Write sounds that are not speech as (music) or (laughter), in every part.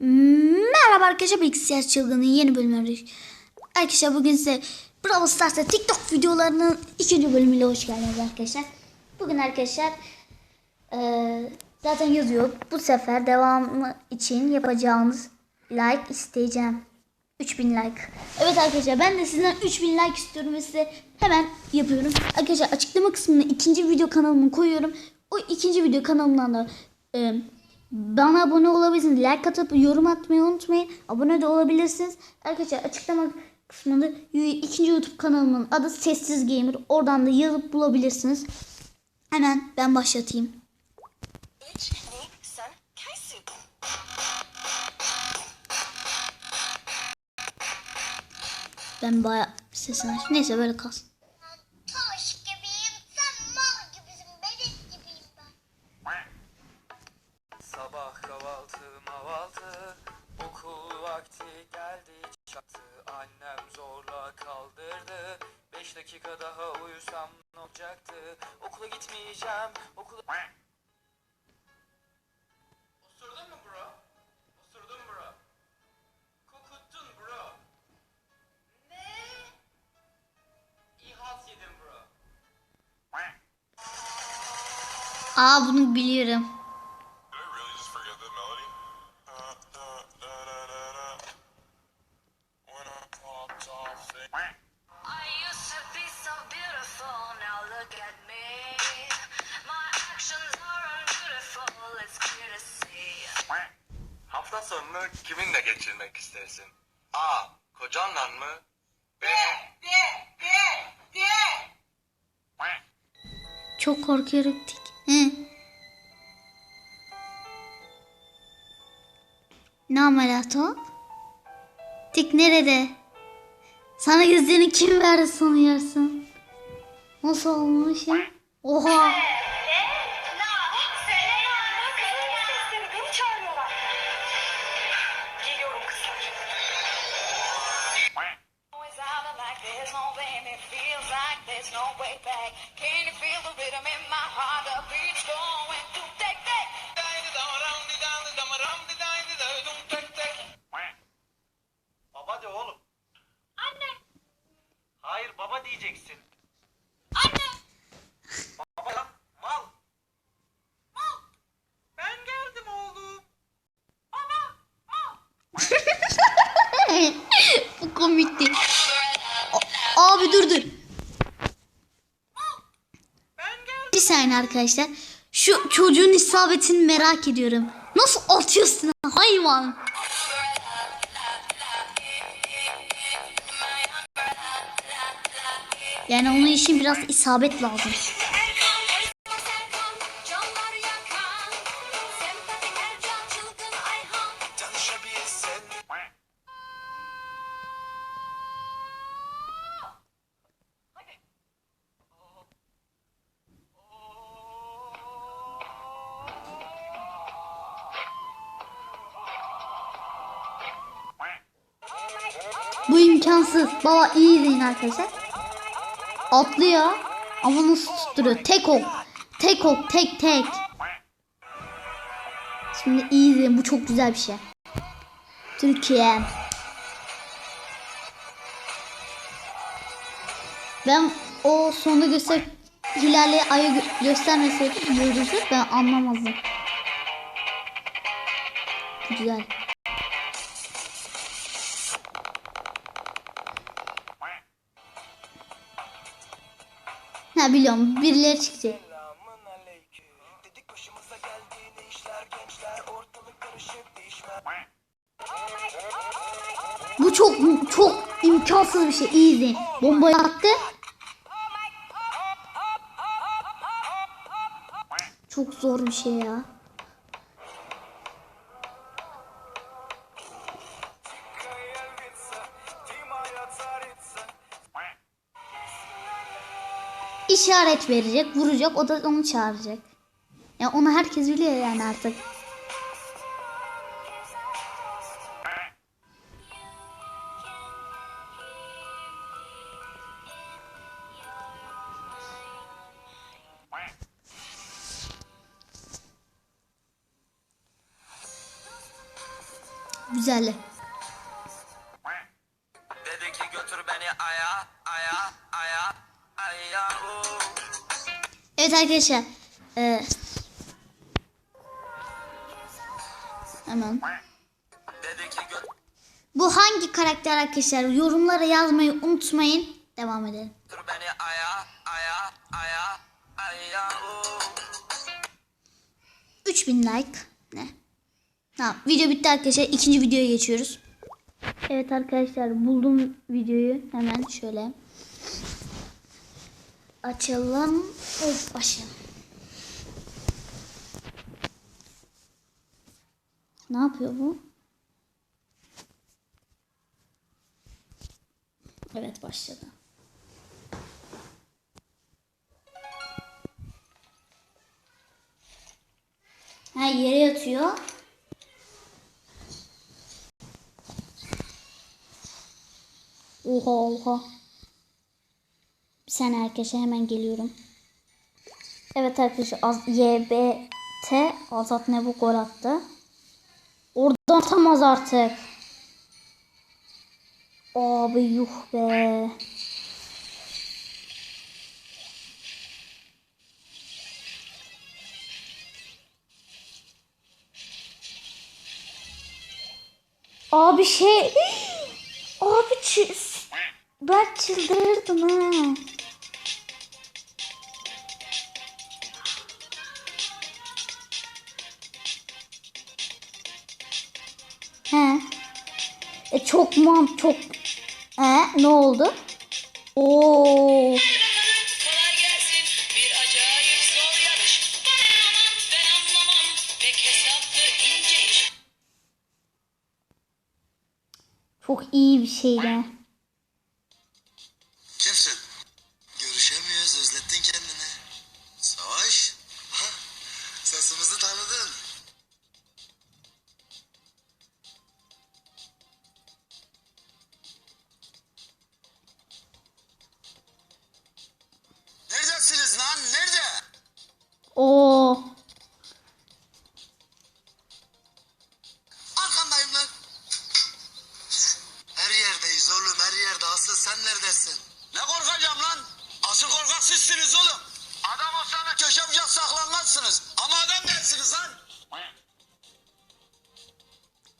Merhaba arkadaşlar bilgisayar çılgının yeni bölümleri. Arkadaşlar bugün size Brawl Stars'ta TikTok videolarının ikinci bölümüyle hoş geldiniz arkadaşlar. Bugün arkadaşlar eee, zaten yazıyor. Bu sefer devamı için yapacağınız like isteyeceğim. 3000 like. Evet arkadaşlar ben de sizden 3000 like istiyorum ve size hemen yapıyorum. Arkadaşlar açıklama kısmına ikinci video kanalımı koyuyorum. O ikinci video kanalımdan da e, bana abone olabilirsiniz. Like atıp yorum atmayı unutmayın. Abone de olabilirsiniz. Arkadaşlar açıklama kısmında ikinci YouTube kanalımın adı Sessiz Gamer. Oradan da yazıp bulabilirsiniz. Hemen ben başlatayım. 3、2、3、開始 Ben bayağı sesini aç. Neyse böyle kalsın. Beş dakika daha uyusam ne olacaktı Okula gitmeyeceğim okula Osurdun mu bro? Osurdun bro Kokuttun bro Ne? İhalt yedin bro Aa bunu biliyorum. Did Hafta sonunu kiminle geçirmek istersin? A. Kocanla mı? B. Çok korkuyorum tik. Hı. Ne ameliyat o? Tik nerede? Sana gözlerini kim verdi sanıyorsun? Nasıl olmuş ya? Oha. Baba diyeceksin. anne. Baba lan mal. Mal. Ben geldim oğlum. Baba, mal. Bu komikti. A- Abi dur dur. Bir saniye arkadaşlar. Şu çocuğun isabetini merak ediyorum. Nasıl atıyorsun hayvan? Yani onun için biraz isabet lazım. Bu imkansız. Baba iyi izleyin arkadaşlar. Atlıyor. Ama nasıl tutturuyor? Tek ok. Tek ok. Tek tek. Şimdi iyi izleyin. Bu çok güzel bir şey. Türkiye. Ben o sonunda göster Hilal'e ayı gö- göstermeseydim ben anlamazdım. Güzel. Ha biliyorum birileri çıkacak. Bu çok çok imkansız bir şey. İzleyin. Bombayı attı. Çok zor bir şey ya. İşaret verecek, vuracak, o da onu çağıracak. Ya onu herkes biliyor yani artık. Güzeldi. Arkadaşlar. Ee, hemen. Bu hangi karakter arkadaşlar? Yorumlara yazmayı unutmayın. Devam edelim. aya aya aya oo. 3000 like. Ne? Tamam video bitti arkadaşlar. İkinci videoya geçiyoruz. Evet arkadaşlar buldum videoyu. Hemen şöyle. Açalım. Evet başlayalım. Ne yapıyor bu? Evet başladı. Ha yere yatıyor. Oha oha. Saniye arkadaşlar hemen geliyorum. Evet arkadaşlar YBT Azat ne bu gol attı. Oradan atamaz artık. Abi yuh be. Abi şey... (gasps) Abi çi- ben çıldırırdım ha. He. E çok man çok. He ne oldu? Oo. Çok iyi bir şeydi. Oo. Arkandayım lan. Her yerdeyiz oğlum, her yerde. Asıl sen neredesin? Ne korkacağım lan? Asıl korkak sizsiniz oğlum. Adam olsanız köşe bucak saklanmazsınız. Ama adam değilsiniz lan.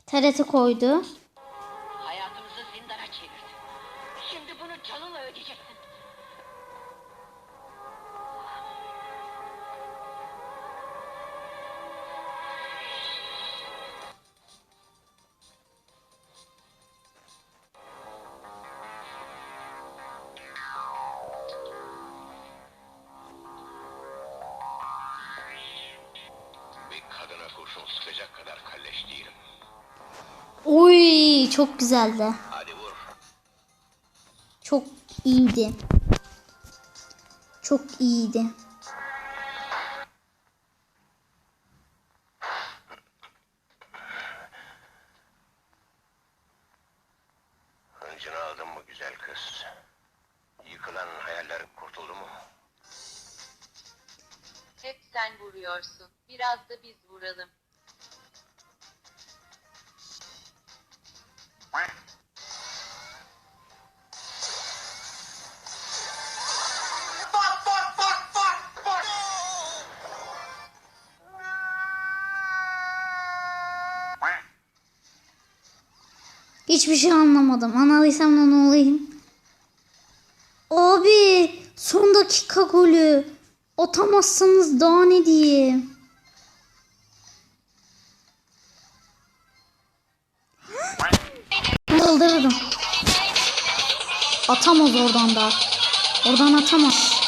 TRT koydu. Hayatımızı zindana çevirdin. Şimdi bunu canınla ödeyeceksin. Çok güzeldi. Çok iyiydi. Çok iyiydi. Hıncını aldın mı güzel kız? Yıkılan hayallerin kurtuldu mu? Hep sen vuruyorsun. Biraz da biz vuralım. Hiçbir şey anlamadım. Anladıysam ne olayım. Abi son dakika golü. Atamazsanız daha ne diyeyim. (gasps) Çıldırırım. Atamaz oradan da. Oradan atamaz.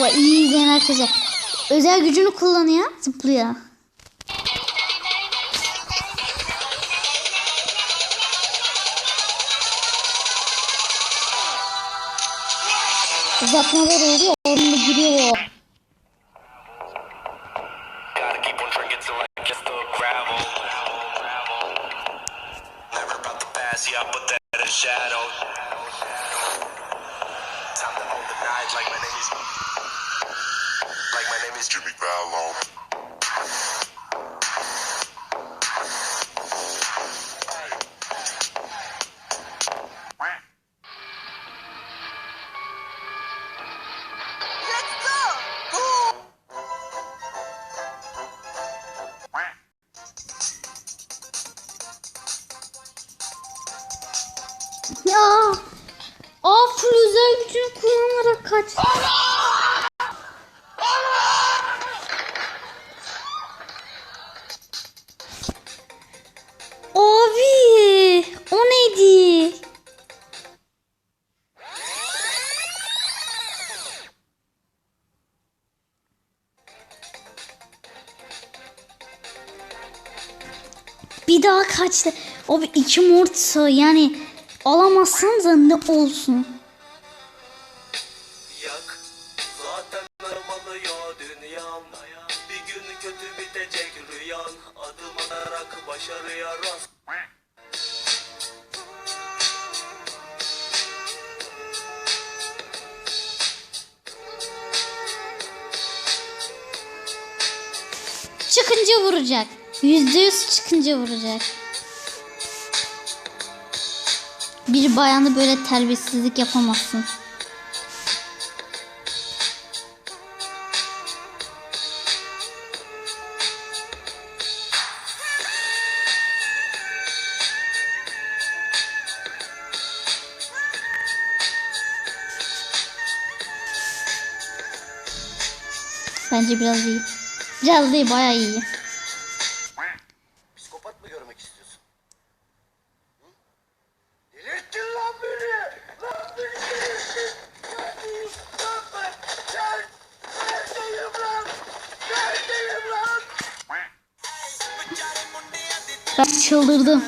Bu iyi izleyen arkadaşlar. Özel gücünü kullanıyor. Zıplıyor. Uzatmalar oluyor. Orada giriyor Jimmy Fallon. Ya. Aa full özel gücünü kullanarak kaç. Abi Bir daha kaçtı. Abi iki mortsa yani alamazsanız ne olsun. Yüzde yüz çıkınca vuracak. Bir bayanı böyle terbiyesizlik yapamazsın. Bence biraz iyi. Biraz değil bayağı iyi. Mı görmek istiyorsun? Hı? Delirttin lan beni! Lan beni delirttin! Neredeyim lan ben? Sen! Neredeyim lan? Neredeyim lan? Ben çıldırdım.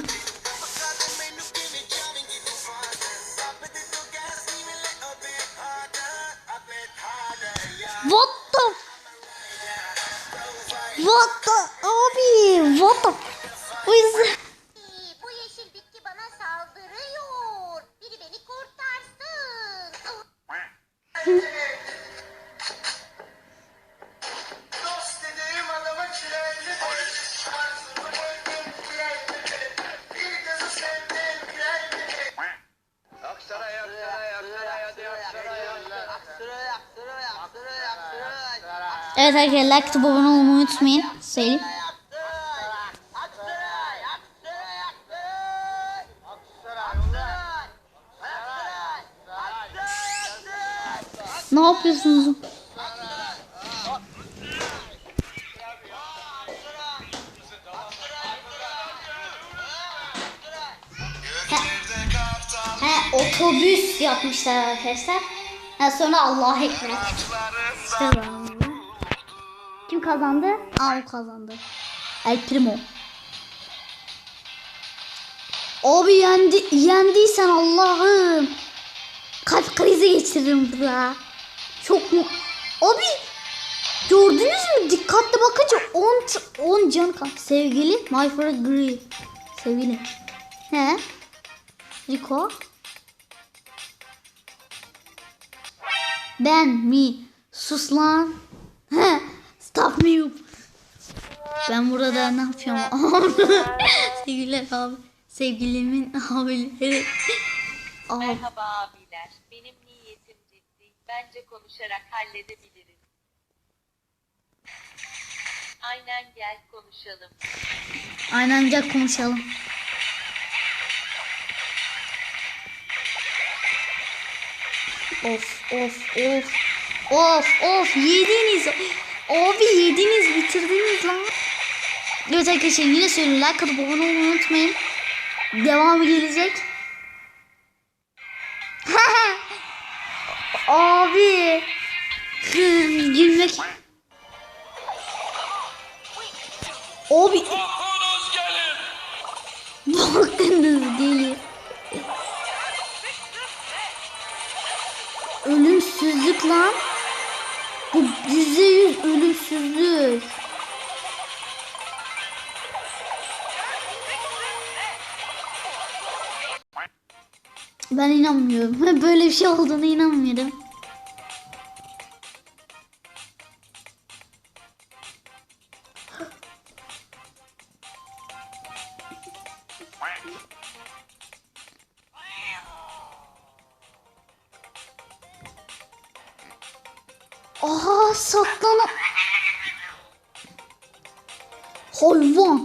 Evet arkadaşlar like atıp abone olmayı unutmayın. Söyleyeyim. Ne yapıyorsunuz? He, otobüs yapmışlar arkadaşlar. Ha, sonra Allah'a. Kazandı. Kim kazandı? O kazandı. El Primo. Abi yendi, yendiysen Allah'ım. Kalp krizi geçiririm burada. Çok mu? Abi gördünüz mü? Dikkatli bakınca 10 t- 10 can kalk. Sevgili My Friend Green. Sevgili. He? Rico. Ben mi? Sus lan. He, Up. Ben burada ne yapıyorum? (laughs) Sevgililer abi. Sevgilimin abileri. Abi. Merhaba abiler. Benim niyetim ciddi. Bence konuşarak halledebiliriz. Aynen gel konuşalım. Aynen gel konuşalım. Of of of. Of of yediniz. Abi yediniz bitirdiniz lan. Evet arkadaşlar yine söylüyorum like atıp abone olmayı unutmayın. Devamı gelecek. (laughs) Abi. Gülmek. Abi. Bakınız gelir. (laughs) Ölümsüzlük lan. Yüzde yüz ölümsüzlük. Ben inanmıyorum. (laughs) Böyle bir şey olduğuna inanmıyorum. Aha saklana. Hayvan.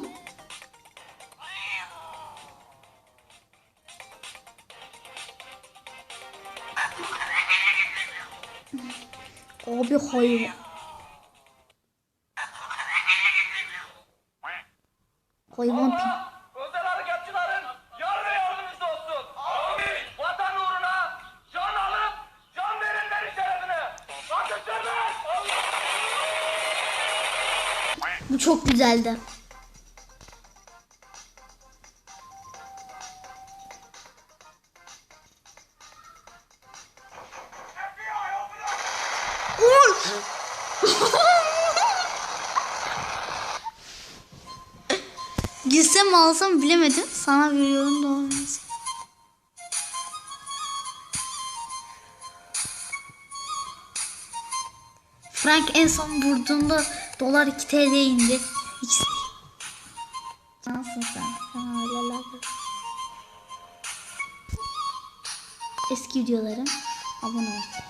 Abi hayvan. Hayvan pi. Güzeldi. (laughs) Gitsem alsam bilemedim. Sana veriyorum doğru. Frank en son vurduğunda dolar 2 TL indi. Videolarım. Abone ol.